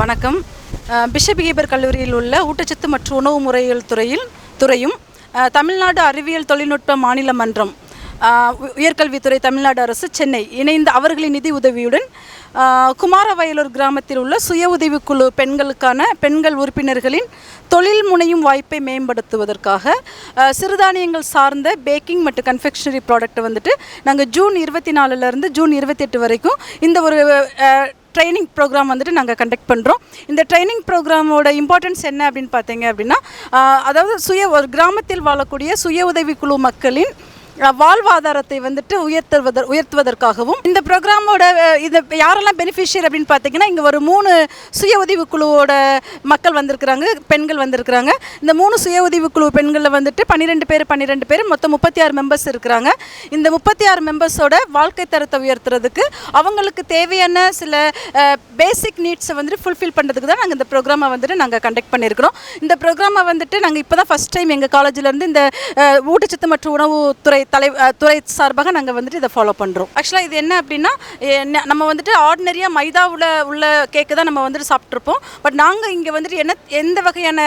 வணக்கம். Bishop Heber கல்லூரியில் உள்ள ஊட்டச்சத்து மற்றும் உணவு முறைகள் துறையில் துறையும் தமிழ்நாடு அறிவியல் தொழில்நுட்ப மாநில மன்றம் உயர்கல்வித்துறை தமிழ்நாடு அரசு சென்னை இணைந்து அவர்களின் நிதி உதவியுடன் குமாரவயலூர் கிராமத்தில் உள்ள சுய உதவிக்குழு பெண்களுக்கான பெண்கள் உறுப்பினர்களின் தொழில் முனையும் வாய்ப்பை மேம்படுத்துவதற்காக சிறுதானியங்கள் சார்ந்த பேக்கிங் மற்றும் கன்ஃபெக்ஷனரி ப்ராடக்ட்டை வந்துட்டு நாங்கள் ஜூன் இருபத்தி நாலுலேருந்து ஜூன் இருபத்தெட்டு வரைக்கும் இந்த ஒரு ட்ரைனிங் ப்ரோக்ராம் வந்துட்டு நாங்கள் கண்டக்ட் பண்ணுறோம் இந்த ட்ரைனிங் ப்ரோக்ராமோட இம்பார்ட்டன்ஸ் என்ன அப்படின்னு பார்த்தீங்க அப்படின்னா அதாவது சுய ஒரு கிராமத்தில் வாழக்கூடிய சுய உதவிக்குழு மக்களின் வாழ்வாதாரத்தை வந்துட்டு உயர்த்துவதற் உயர்த்துவதற்காகவும் இந்த ப்ரோக்ராமோட இது யாரெல்லாம் பெனிஃபிஷியர் அப்படின்னு பார்த்தீங்கன்னா இங்கே ஒரு மூணு சுய உதவி குழுவோட மக்கள் வந்திருக்கிறாங்க பெண்கள் வந்திருக்கிறாங்க. இந்த மூணு சுய உதவிக்குழு பெண்களில் வந்துட்டு பன்னிரெண்டு பேர் பன்னிரெண்டு பேர் மொத்தம் முப்பத்தி ஆறு மெம்பர்ஸ் இருக்கிறாங்க. இந்த முப்பத்தி ஆறு மெம்பர்ஸோட வாழ்க்கை தரத்தை உயர்த்துறதுக்கு அவங்களுக்கு தேவையான சில பேசிக் நீட்ஸை வந்துட்டு ஃபுல்ஃபில் பண்ணுறதுக்கு தான் நாங்கள் இந்த ப்ரோக்ராமை வந்துட்டு நாங்கள் கண்டக்ட் பண்ணியிருக்கிறோம் இந்த ப்ரோக்ராமை வந்துட்டு நாங்கள் இப்போ தான் ஃபஸ்ட் டைம் எங்கள் காலேஜிலேருந்து இந்த ஊட்டச்சத்து மற்றும் உணவுத்துறை தலை துறை சார்பாக நாங்கள் வந்துட்டு இதை ஃபாலோ பண்ணுறோம் ஆக்சுவலாக இது என்ன அப்படின்னா என்ன- நம்ம வந்துட்டு ஆர்டினரியாக மைதாவில் உள்ள கேக்கு தான் நம்ம வந்துட்டு சாப்பிட்ருப்போம் பட் நாங்கள் இங்கே வந்துட்டு என்ன எந்த வகையான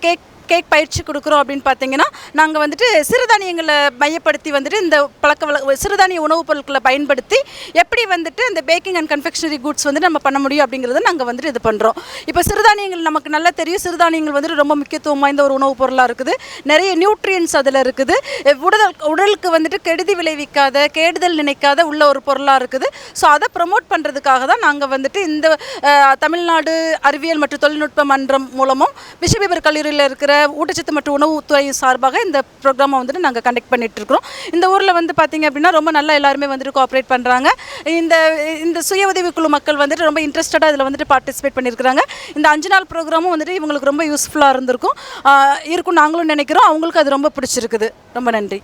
கேக் கேக் பயிற்சி கொடுக்குறோம் அப்படின்னு பார்த்தீங்கன்னா நாங்கள் வந்துட்டு சிறுதானியங்களை மையப்படுத்தி வந்துட்டு இந்த பழக்க வழ சிறுதானிய உணவுப் பொருட்களை பயன்படுத்தி எப்படி வந்துட்டு இந்த பேக்கிங் அண்ட் கன்ஃபெக்ஷனரி குட்ஸ் வந்து நம்ம பண்ண முடியும் அப்படிங்கிறத நாங்கள் வந்துட்டு இது பண்ணுறோம் இப்போ சிறுதானியங்கள் நமக்கு நல்லா தெரியும். சிறுதானியங்கள் வந்துட்டு ரொம்ப முக்கியத்துவம் வாய்ந்த ஒரு உணவுப் பொருளாக இருக்குது. நிறைய நியூட்ரியன்ஸ் அதில் இருக்குது. உடல் உடலுக்கு வந்துட்டு கெடுதி விளைவிக்காத கேடுதல் நினைக்காத உள்ள ஒரு பொருளாக இருக்குது. ஸோ அதை ப்ரமோட் பண்ணுறதுக்காக தான் நாங்கள் வந்துட்டு இந்த தமிழ்நாடு அறிவியல் மற்றும் தொழில்நுட்ப மன்றம் மூலமும் பிஷபீபர் கல்லூரியில் இருக்கிற ஊட்டச்சத்து மற்றும் உணவுத்துறை சார்பாக இந்த ப்ரோக்ராமை வந்துட்டு நாங்கள் கண்டக்ட் பண்ணிட்டு இருக்கிறோம் இந்த ஊரில் வந்து பார்த்தீங்க அப்படின்னா ரொம்ப நல்லா எல்லாருமே வந்துட்டு கோஆப்ரேட் பண்ணுறாங்க இந்த இந்த சுய உதவிக்குழு மக்கள் வந்துட்டு ரொம்ப இன்ட்ரெஸ்டடாக இதில் வந்துட்டு பார்ட்டிசிபேட் பண்ணியிருக்கிறாங்க இந்த அஞ்சு நாள் ப்ரோக்ராமும் வந்துட்டு இவங்களுக்கு ரொம்ப யூஸ்ஃபுல்லாக இருந்திருக்கும். இருக்கும் நாங்களும் நினைக்கிறோம். அவங்களுக்கு அது ரொம்ப பிடிச்சிருக்குது. ரொம்ப நன்றி.